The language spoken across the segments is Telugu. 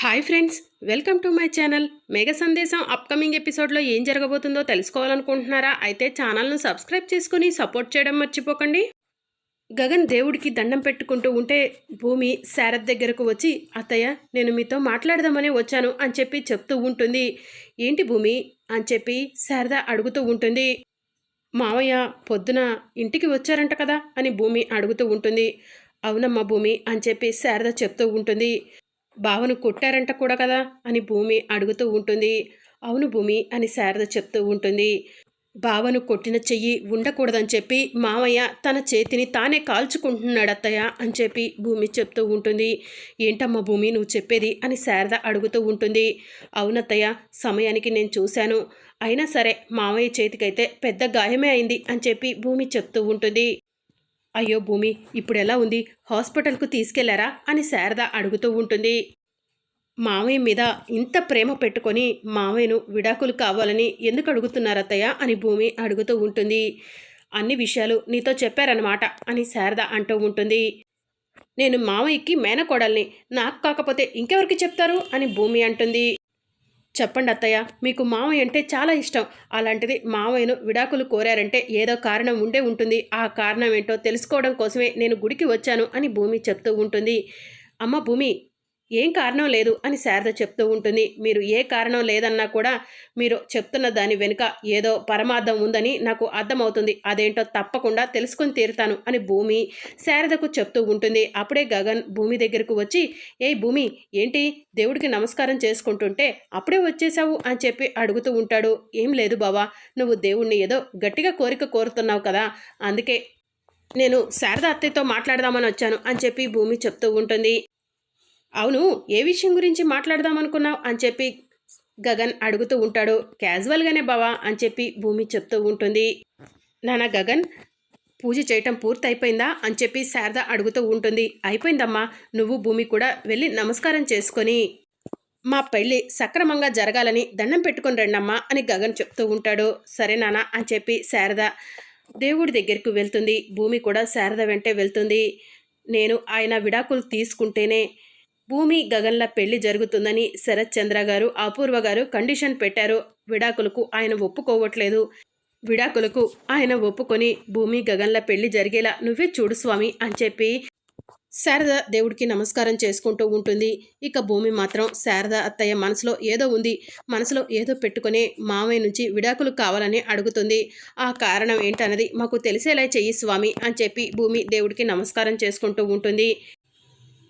Hi friends welcome to my channel. Megha Sandesam upcoming ఎపిసోడ్లో ఏం జరగబోతుందో తెలుసుకోవాలనుకుంటున్నారా? అయితే ఛానల్ను సబ్స్క్రైబ్ చేసుకుని సపోర్ట్ చేయడం మర్చిపోకండి. గగన్ దేవుడికి దండం పెట్టుకుంటూ ఉంటే భూమి శారద్ దగ్గరకు వచ్చి అత్తయ్య నేను మీతో మాట్లాడదామని వచ్చాను అని చెప్పి చెప్తూ ఉంటుంది. ఏంటి భూమి? అని చెప్పి శారద అడుగుతూ ఉంటుంది. మావయ్య పొద్దున ఇంటికి వచ్చారంట కదా అని భూమి అడుగుతూ ఉంటుంది. అవునమ్మా భూమి అని చెప్పి శారద చెప్తూ ఉంటుంది. బావను కొట్టారంట కూడా కదా అని భూమి అడుగుతూ ఉంటుంది. అవును భూమి అని శారద చెప్తూ ఉంటుంది. బావను కొట్టిన చెయ్యి ఉండకూడదని చెప్పి మామయ్య తన చేతిని తానే కాల్చుకుంటున్నాడు అత్తయ్య అని చెప్పి భూమి చెప్తూ ఉంటుంది. ఏంటమ్మా భూమి నువ్వు చెప్పేది అని శారద అడుగుతూ ఉంటుంది. అవునత్తయ్య సమయానికి నేను చూశాను. అయినా సరే మామయ్య చేతికైతే పెద్ద గాయమే అయింది అని చెప్పి భూమి చెప్తూ ఉంటుంది. అయ్యో భూమి ఇప్పుడు ఎలా ఉంది? హాస్పిటల్కు తీసుకెళ్ళారా? అని శారద అడుగుతూ ఉంటుంది. మామయ్య మీద ఇంత ప్రేమ పెట్టుకొని మామయ్యను విడాకులు కావాలని ఎందుకు అడుగుతున్నారత్తయ్య? అని భూమి అడుగుతూ ఉంటుంది. అన్ని విషయాలు నీతో చెప్పారనమాట అని శారద అంటూ ఉంటుంది. నేను మామయ్యకి మేనకోడల్ని నాకు కాకపోతే ఇంకెవరికి చెప్తారు? అని భూమి అంటుంది. చెప్పండి అత్తయ్య మీకు మామయ్య అంటే చాలా ఇష్టం. అలాంటిది మామయ్యను విడాకులు కోరారంటే ఏదో కారణం ఉండే ఉంటుంది. ఆ కారణం ఏంటో తెలుసుకోవడం కోసమే నేను గుడికి వచ్చాను అని భూమి చెప్తూ ఉంటుంది. అమ్మ భూమి ఏం కారణం లేదు అని శారద చెప్తూ ఉంటుంది. మీరు ఏ కారణం లేదన్నా కూడా మీరు చెప్తున్న దాని వెనుక ఏదో పరమార్థం ఉందని నాకు అర్థమవుతుంది. అదేంటో తప్పకుండా తెలుసుకొని తీరుతాను అని భూమి శారదకు చెప్తూ ఉంటుంది. అప్పుడే గగన్ భూమి దగ్గరకు వచ్చి ఏ భూమి ఏంటి? దేవుడికి నమస్కారం చేసుకుంటుంటే అప్పుడే వచ్చేసావు? అని చెప్పి అడుగుతూ ఉంటాడు. ఏం లేదు బావా నువ్వు దేవుణ్ణి ఏదో గట్టిగా కోరిక కోరుతున్నావు కదా. అందుకే నేను శారద అత్తయ్యతో మాట్లాడదామని వచ్చాను అని చెప్పి భూమి చెప్తూ ఉంటుంది. అవును ఏ విషయం గురించి మాట్లాడదామనుకున్నావు అని చెప్పి గగన్ అడుగుతూ ఉంటాడు. క్యాజువల్గానే బావా అని చెప్పి భూమి చెప్తూ ఉంటుంది. నాన్న గగన్ పూజ చేయటం పూర్తయిపోయిందా? అని చెప్పి శారద అడుగుతూ ఉంటుంది. అయిపోయిందమ్మా నువ్వు భూమి కూడా వెళ్ళి నమస్కారం చేసుకొని మా పెళ్ళి సక్రమంగా జరగాలని దండం పెట్టుకొని రండమ్మా అని గగన్ చెప్తూ ఉంటాడు. సరే నాన్న అని చెప్పి శారద దేవుడి దగ్గరికి వెళ్తుంది. భూమి కూడా శారద వెంటే వెళ్తుంది. నేను ఆయన విడాకులు తీసుకుంటేనే భూమి గగన్ల పెళ్ళి జరుగుతుందని శరత్ చంద్ర గారు అపూర్వ గారు కండిషన్ పెట్టారు. విడాకులకు ఆయన ఒప్పుకోవట్లేదు. విడాకులకు ఆయన ఒప్పుకొని భూమి గగన్ల పెళ్ళి జరిగేలా నువ్వే చూడు స్వామి అని చెప్పి శారద దేవుడికి నమస్కారం చేసుకుంటూ ఉంటుంది. ఇక భూమి మాత్రం శారద అత్తయ్య మనసులో ఏదో ఉంది. మనసులో ఏదో పెట్టుకుని మామయ్య నుంచి విడాకులు కావాలని అడుగుతుంది. ఆ కారణం ఏంటన్నది మాకు తెలిసేలా చెయ్యి స్వామి అని చెప్పి భూమి దేవుడికి నమస్కారం చేసుకుంటూ ఉంటుంది.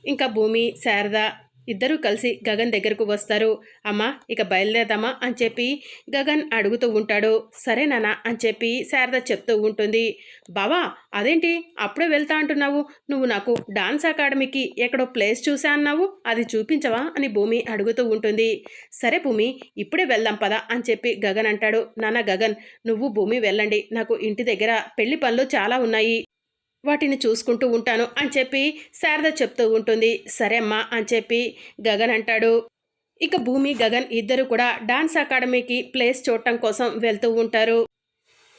ఇంకా భూమి శారద ఇద్దరూ కలిసి గగన్ దగ్గరకు వస్తారు. అమ్మా ఇక బయలుదేరదామా? అని చెప్పి గగన్ అడుగుతూ ఉంటాడు. సరే నాన్న అని చెప్పి శారద చెప్తూ ఉంటుంది. బావా అదేంటి? అప్పుడే వెళ్తా అంటున్నావు. నువ్వు నాకు డాన్స్ అకాడమీకి ఎక్కడో ప్లేస్ చూసా అన్నావు. అది చూపించవా? అని భూమి అడుగుతూ ఉంటుంది. సరే భూమి ఇప్పుడే వెళ్దాం పదా అని చెప్పి గగన్ అంటాడు. నాన్న గగన్ నువ్వు భూమి వెళ్ళండి. నాకు ఇంటి దగ్గర పెళ్ళి పనులు చాలా ఉన్నాయి. వాటిని చూసుకుంటూ ఉంటాను అని చెప్పి శారద చెప్తూ ఉంటుంది. సరే అమ్మా అని చెప్పి గగన్ అంటాడు. ఇక భూమి గగన్ ఇద్దరు కూడా డాన్స్ అకాడమీకి ప్లేస్ చూడటం కోసం వెళ్తూ ఉంటారు.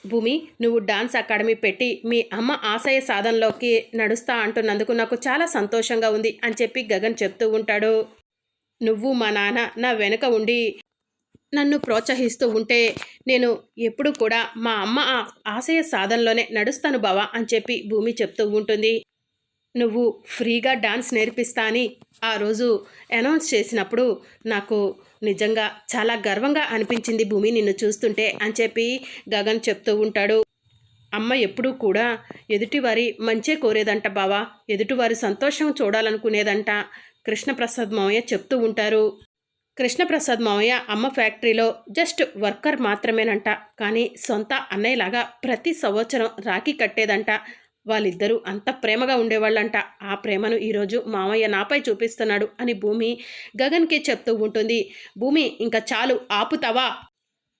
భూమి నువ్వు డాన్స్ అకాడమీ పెట్టి మీ అమ్మ ఆశయ సాధనలోకి నడుస్తా అంటున్నందుకు నాకు చాలా సంతోషంగా ఉంది అని చెప్పి గగన్ చెప్తూ ఉంటాడు. నువ్వు మా నాన్న నా వెనుక ఉండి నన్ను ప్రోత్సహిస్తూ ఉంటే నేను ఎప్పుడు కూడా మా అమ్మ ఆ- ఆశయ సాధనలోనే నడుస్తాను బావా అని చెప్పి భూమి చెప్తూ ఉంటుంది. నువ్వు ఫ్రీగా డాన్స్ నేర్పిస్తా అని ఆ రోజు అనౌన్స్ చేసినప్పుడు నాకు నిజంగా చాలా గర్వంగా అనిపించింది భూమి నిన్ను చూస్తుంటే అని చెప్పి గగన్ చెప్తూ ఉంటాడు. అమ్మ ఎప్పుడూ కూడా ఎదుటివారి మంచే కోరేదంట బావా ఎదుటివారి సంతోషం చూడాలనుకునేదంట. కృష్ణప్రసాద్ మామయ్య చెప్తూ ఉంటారు. కృష్ణప్రసాద్ మావయ్య అమ్మ ఫ్యాక్టరీలో జస్ట్ వర్కర్ మాత్రమేనంట. కానీ సొంత అన్నయ్యలాగా ప్రతి సంవత్సరం రాఖీ కట్టేదంట. వాళ్ళిద్దరూ అంత ప్రేమగా ఉండేవాళ్ళంట. ఆ ప్రేమను ఈరోజు మామయ్య నాపై చూపిస్తున్నాడు అని భూమి గగన్కి చెప్తూ ఉంటుంది. భూమి ఇంకా చాలు ఆపుతావా?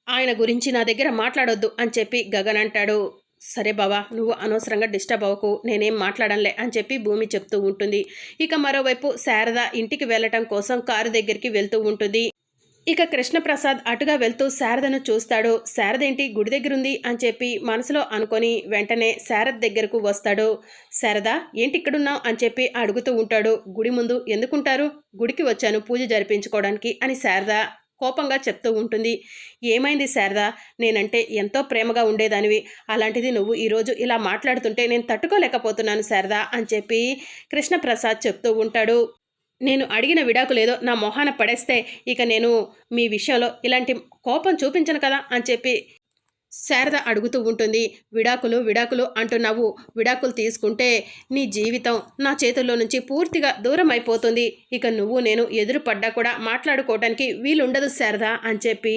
ఆయన గురించి నా దగ్గర మాట్లాడొద్దు అని చెప్పి గగన్ అంటాడు. సరే బావా నువ్వు అనవసరంగా డిస్టర్బ్ అవ్వకు నేనేం మాట్లాడంలే అని చెప్పి భూమి చెప్తూ ఉంటుంది. ఇక మరోవైపు శారద ఇంటికి వెళ్ళటం కోసం కారు దగ్గరికి వెళ్తూ ఉంటుంది. ఇక కృష్ణప్రసాద్ అటుగా వెళ్తూ శారదను చూస్తాడు. శారద ఏంటి గుడి దగ్గరుంది అని చెప్పి మనసులో అనుకొని వెంటనే శారద్ దగ్గరకు వస్తాడు. శారద ఏంటి ఇక్కడున్నావు? అని చెప్పి అడుగుతూ ఉంటాడు. గుడి ముందు ఎందుకుంటారు? గుడికి వచ్చాను పూజ జరిపించుకోవడానికి అని శారద కోపంగా చెప్తూ ఉంటుంది. ఏమైంది శారద? నేనంటే ఎంతో ప్రేమగా ఉండేదానివి. అలాంటిది నువ్వు ఈరోజు ఇలా మాట్లాడుతుంటే నేను తట్టుకోలేకపోతున్నాను శారద అని చెప్పి కృష్ణప్రసాద్ చెప్తూ ఉంటాడు. నేను అడిగిన విడాకులేదో నా మొహాన పడేస్తే ఇక నేను మీ విషయంలో ఇలాంటి కోపం చూపించను కదా అని చెప్పి శారద అడుగుతూ ఉంటుంది విడాకులు విడాకులు అంటున్నావు. విడాకులు తీసుకుంటే నీ జీవితం నా చేతుల్లో నుంచి పూర్తిగా దూరం అయిపోతుంది ఇక నువ్వు నేను ఎదురుపడ్డా కూడా మాట్లాడుకోవడానికి వీలుండదు శారద అని చెప్పి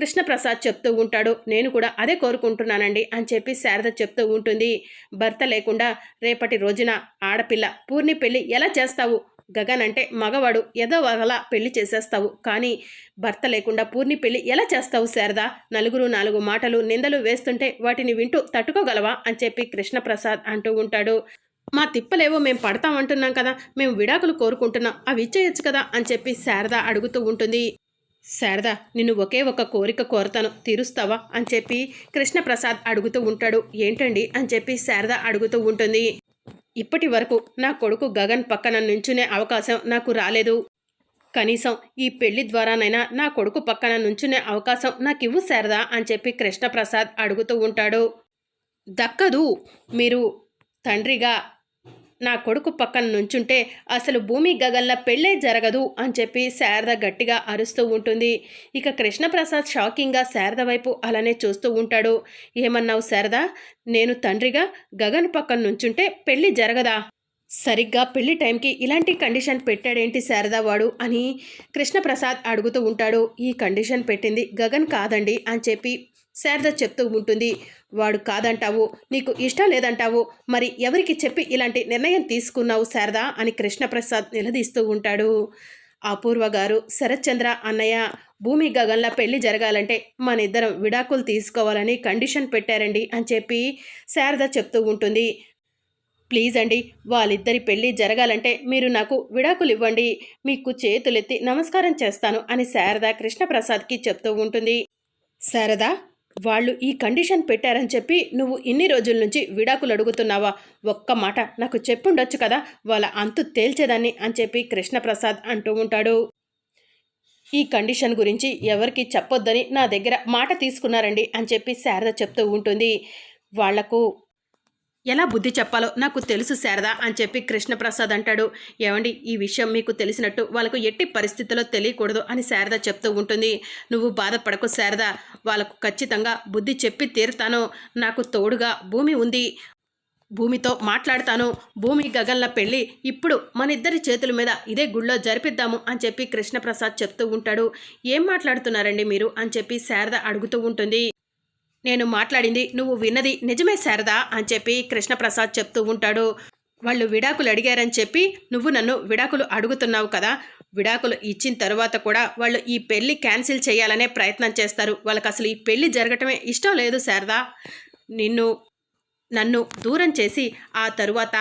కృష్ణప్రసాద్ చెప్తూ ఉంటాడు. నేను కూడా అదే కోరుకుంటున్నానండి అని చెప్పి శారద చెప్తూ ఉంటుంది. భర్త లేకుండా రేపటి రోజున ఆడపిల్ల పూర్ణి పెళ్ళి ఎలా చేస్తావు? గగన్ అంటే మగవాడు ఏదో ఒకలా పెళ్ళి చేసేస్తావు. కానీ భర్త లేకుండా పూర్ణి పెళ్ళి ఎలా చేస్తావు శారదా? నలుగురు నాలుగు మాటలు నిందలు వేస్తుంటే వాటిని వింటూ తట్టుకోగలవా? అని చెప్పి కృష్ణప్రసాద్ అంటూ ఉంటాడు. మా తిప్పలేవో మేము పడతామంటున్నాం కదా మేము విడాకులు కోరుకుంటున్నాం. అవి ఇచ్చేయచ్చు కదా అని చెప్పి శారద అడుగుతూ ఉంటుంది. శారదా నిన్ను ఒకే ఒక కోరిక కోరతాను. తీరుస్తావా? అని చెప్పి కృష్ణప్రసాద్ అడుగుతూ ఉంటాడు. ఏంటండి? అని చెప్పి శారద అడుగుతూ ఉంటుంది. ఇప్పటి వరకు నా కొడుకు గగన్ పక్కన నుంచునే అవకాశం నాకు రాలేదు. కనీసం ఈ పెళ్ళి ద్వారానైనా నా కొడుకు పక్కన నుంచునే అవకాశం నాకు ఇవ్వు శారదా అని చెప్పి కృష్ణప్రసాద్ అడుగుతూ ఉంటాడు. దక్కదు. మీరు తండ్రిగా నా కొడుకు పక్కన నుంచుంటే అసలు భూమి గగల్ల పెళ్ళే జరగదు అని చెప్పి శారద గట్టిగా అరుస్తూ ఉంటుంది. ఇక కృష్ణప్రసాద్ షాకింగ్గా శారద వైపు అలానే చూస్తూ ఉంటాడు. ఏమన్నావు శారద? నేను తండ్రిగా గగన్ పక్కన నుంచుంటే పెళ్ళి జరగదా? సరిగ్గా పెళ్ళి టైంకి ఇలాంటి కండిషన్ పెట్టాడేంటి శారదా వాడు అని కృష్ణప్రసాద్ అడుగుతూ ఉంటాడు. ఈ కండిషన్ పెట్టింది గగన్ కాదండి అని చెప్పి శారద చెప్తూ ఉంటుంది. వాడు కాదంటావు నీకు ఇష్టం లేదంటావు మరి ఎవరికి చెప్పి ఇలాంటి నిర్ణయం తీసుకున్నావు శారదా? అని కృష్ణప్రసాద్ నిలదీస్తూ ఉంటాడు. అపూర్వ గారు శరత్చంద్ర అన్నయ్య భూమి గగన్ల పెళ్ళి జరగాలంటే మన ఇద్దరం విడాకులు తీసుకోవాలని కండిషన్ పెట్టారండి అని చెప్పి శారద చెప్తూ ఉంటుంది. ప్లీజ్ అండి వాళ్ళిద్దరి పెళ్ళి జరగాలంటే మీరు నాకు విడాకులు ఇవ్వండి మీకు చేతులెత్తి నమస్కారం చేస్తాను అని శారద కృష్ణప్రసాద్కి చెప్తూ ఉంటుంది. శారదా వాళ్ళు ఈ కండిషన్ పెట్టారని చెప్పి నువ్వు ఇన్ని రోజుల నుంచి విడాకులు అడుగుతున్నావా? ఒక్క మాట. నాకు చెప్పుండొచ్చు కదా వాళ్ళ అంతు తేల్చేదాన్ని అని చెప్పి కృష్ణప్రసాద్ అంటూ ఉంటాడు. ఈ కండిషన్ గురించి ఎవరికి చెప్పొద్దని నా దగ్గర మాట తీసుకున్నారండి అని చెప్పి శారద చెప్తూ ఉంటుంది. వాళ్ళకు ఎలా బుద్ధి చెప్పాలో నాకు తెలుసు శారదా అని చెప్పి కృష్ణప్రసాద్ అంటాడు. ఏమండి ఈ విషయం మీకు తెలిసినట్టు వాళ్ళకు ఎట్టి పరిస్థితుల్లో తెలియకూడదు అని శారద చెప్తూ ఉంటుంది. నువ్వు బాధపడకు శారద. వాళ్ళకు ఖచ్చితంగా బుద్ధి చెప్పి తీరుతాను. నాకు తోడుగా భూమి ఉంది. భూమితో మాట్లాడతాను. భూమి గగన్ల పెళ్ళి ఇప్పుడు మన ఇద్దరి చేతుల మీద ఇదే గుళ్ళో జరిపిద్దాము అని చెప్పి కృష్ణప్రసాద్ చెప్తూ ఉంటాడు. ఏం మాట్లాడుతున్నారండి మీరు అని చెప్పి శారద అడుగుతూ ఉంటుంది. నేను మాట్లాడింది నువ్వు విన్నది నిజమే శారదా అని చెప్పి కృష్ణప్రసాద్ చెప్తూ ఉంటాడు. వాళ్ళు విడాకులు అడిగారని చెప్పి నువ్వు నన్ను విడాకులు అడుగుతున్నావు కదా విడాకులు ఇచ్చిన తర్వాత కూడా వాళ్ళు ఈ పెళ్ళి క్యాన్సిల్ చేయాలనే ప్రయత్నం చేస్తారు. వాళ్ళకి అసలు ఈ పెళ్ళి జరగటమే ఇష్టం లేదు శారదా. నిన్ను నన్ను దూరం చేసి ఆ తరువాత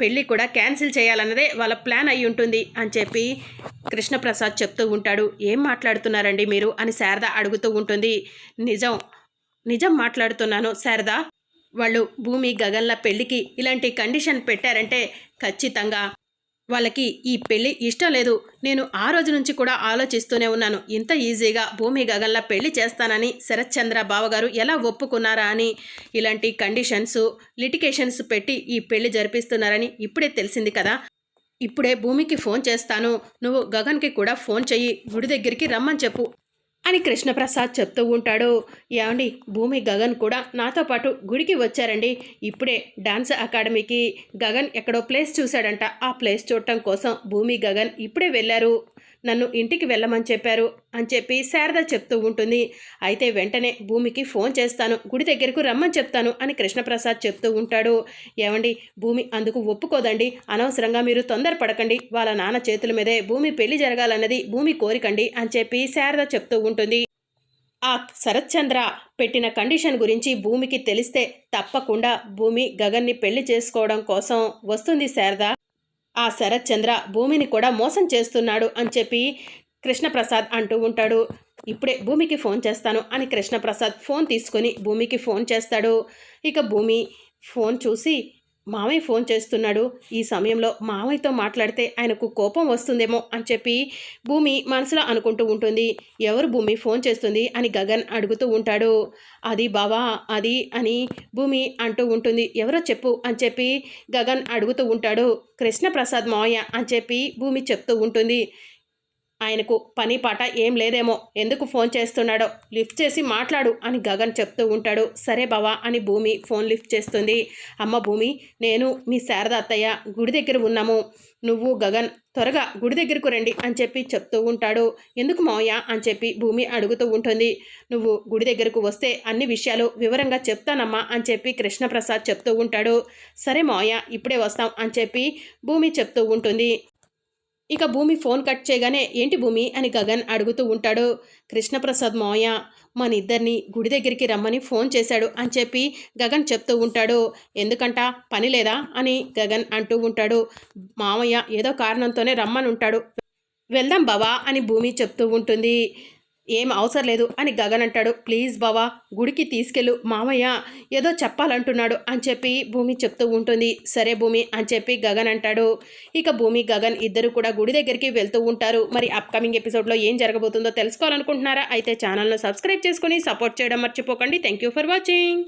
పెళ్ళి కూడా క్యాన్సిల్ చేయాలన్నదే వాళ్ళ ప్లాన్ అయి ఉంటుంది అని చెప్పి కృష్ణప్రసాద్ చెప్తూ ఉంటాడు. ఏం మాట్లాడుతున్నారండి మీరు అని శారద అడుగుతూ ఉంటుంది. నిజం నిజం మాట్లాడుతున్నాను శారదా. వాళ్ళు భూమి గగన్ల పెళ్ళికి ఇలాంటి కండిషన్ పెట్టారంటే ఖచ్చితంగా. వాళ్ళకి ఈ పెళ్ళి ఇష్టం లేదు. నేను ఆ రోజు నుంచి కూడా ఆలోచిస్తూనే ఉన్నాను. ఇంత ఈజీగా భూమి గగన్ల పెళ్ళి చేస్తానని శరత్చంద్ర బావగారు ఎలా ఒప్పుకున్నారా అని. ఇలాంటి కండిషన్స్ లిటికేషన్స్ పెట్టి ఈ పెళ్ళి జరిపిస్తున్నారని ఇప్పుడే తెలిసింది కదా. ఇప్పుడే భూమికి ఫోన్ చేస్తాను. నువ్వు గగన్కి కూడా ఫోన్ చెయ్యి. గుడి దగ్గరికి రమ్మని చెప్పు. అని కృష్ణప్రసాద్ చెప్తూ ఉంటాడు. ఏమండి భూమి గగన్ కూడా నాతో పాటు గుడికి వచ్చారండి. ఇప్పుడే డాన్స్ అకాడమీకి గగన్ ఎక్కడో ప్లేస్ చూశాడంట. ఆ ప్లేస్ చూడటం కోసం భూమి గగన్ ఇప్పుడే వెళ్ళారు. నన్ను ఇంటికి వెళ్ళమని చెప్పారు అని చెప్పి శారద చెప్తూ ఉంటుంది. అయితే వెంటనే భూమికి ఫోన్ చేస్తాను. గుడి దగ్గరకు రమ్మని చెప్తాను అని కృష్ణప్రసాద్ చెప్తూ ఉంటాడు. ఏమండి భూమి అందుకు ఒప్పుకోదండి. అనవసరంగా మీరు తొందరపడకండి. వాళ్ళ నాన్న చేతుల మీదే భూమి పెళ్ళి జరగాలన్నది భూమి కోరికండి అని చెప్పి శారద చెప్తూ ఉంటుంది ఉంటుంది. ఆ శరత్చంద్ర పెట్టిన కండిషన్ గురించి భూమికి తెలిస్తే తప్పకుండా భూమి గగన్ని పెళ్ళి చేసుకోవడం కోసం వస్తుంది శారద. ఆ శరత్చంద్ర భూమిని కూడా మోసం చేస్తున్నాడు అని చెప్పి కృష్ణప్రసాద్ అంటూ ఉంటాడు. ఇప్పుడే భూమికి ఫోన్ చేస్తాను అని కృష్ణప్రసాద్ ఫోన్ తీసుకొని భూమికి ఫోన్ చేస్తాడు. ఇక భూమి ఫోన్ చూసి మామయ్య ఫోన్ చేస్తున్నాడు. ఈ సమయంలో మామయ్యతో మాట్లాడితే ఆయనకు కోపం వస్తుందేమో అని చెప్పి భూమి మనసులో అనుకుంటూ ఉంటుంది. ఎవరు భూమి ఫోన్ చేస్తుంది అని గగన్ అడుగుతూ ఉంటాడు. అది బావా అది అని భూమి అంటూ ఉంటుంది. ఎవరో చెప్పు అని చెప్పి గగన్ అడుగుతూ ఉంటాడు. కృష్ణప్రసాద్ మావయ్య అని చెప్పి భూమి చెప్తూ ఉంటుంది. ఆయనకు పని పాట ఏం లేదేమో ఎందుకు ఫోన్ చేస్తున్నాడో లిఫ్ట్ చేసి మాట్లాడు అని గగన్ చెప్తూ ఉంటాడు. సరే బావా అని భూమి ఫోన్ లిఫ్ట్ చేస్తుంది. అమ్మ భూమి నేను మీ శారద అత్తయ్య గుడి దగ్గర ఉన్నాము. నువ్వు గగన్ త్వరగా గుడి దగ్గరకు రండి అని చెప్పి చెప్తూ ఉంటాడు. ఎందుకు మావయ్య అని చెప్పి భూమి అడుగుతూ ఉంటుంది. నువ్వు గుడి దగ్గరకు వస్తే అన్ని విషయాలు వివరంగా చెప్తానమ్మా అని చెప్పి కృష్ణప్రసాద్ చెప్తూ ఉంటాడు. సరే మావయ్య ఇప్పుడే వస్తాం అని చెప్పి భూమి చెప్తూ ఉంటుంది. ఇక భూమి ఫోన్ కట్ చేయగానే ఏంటి భూమి అని గగన్ అడుగుతూ ఉంటాడు. కృష్ణప్రసాద్ మావయ్య మన ఇద్దరిని గుడి దగ్గరికి రమ్మని ఫోన్ చేశాడు అని చెప్పి గగన్ చెప్తూ ఉంటాడు. ఎందుకంట? పని లేదా? అని గగన్ అంటూ ఉంటాడు. మావయ్య ఏదో కారణంతోనే రమ్మని ఉంటాడు. వెళ్దాం బావా అని భూమి చెప్తూ ఉంటుంది. ఏం అవసరం లేదు అని గగన్ అంటాడు. ప్లీజ్ బావా గుడికి తీసుకెళ్ళు. మామయ్య ఏదో చెప్పాలంటున్నాడు అని చెప్పి భూమి చెప్తూ ఉంటుంది. సరే భూమి అని చెప్పి గగన్ అంటాడు. ఇక భూమి గగన్ ఇద్దరు కూడా గుడి దగ్గరికి వెళ్తూ ఉంటారు. మరి అప్కమింగ్ ఎపిసోడ్లో ఏం జరగబోతుందో తెలుసుకోవాలనుకుంటున్నారా? అయితే ఛానల్ను సబ్స్క్రైబ్ చేసుకుని సపోర్ట్ చేయడం మర్చిపోకండి. Thank you for watching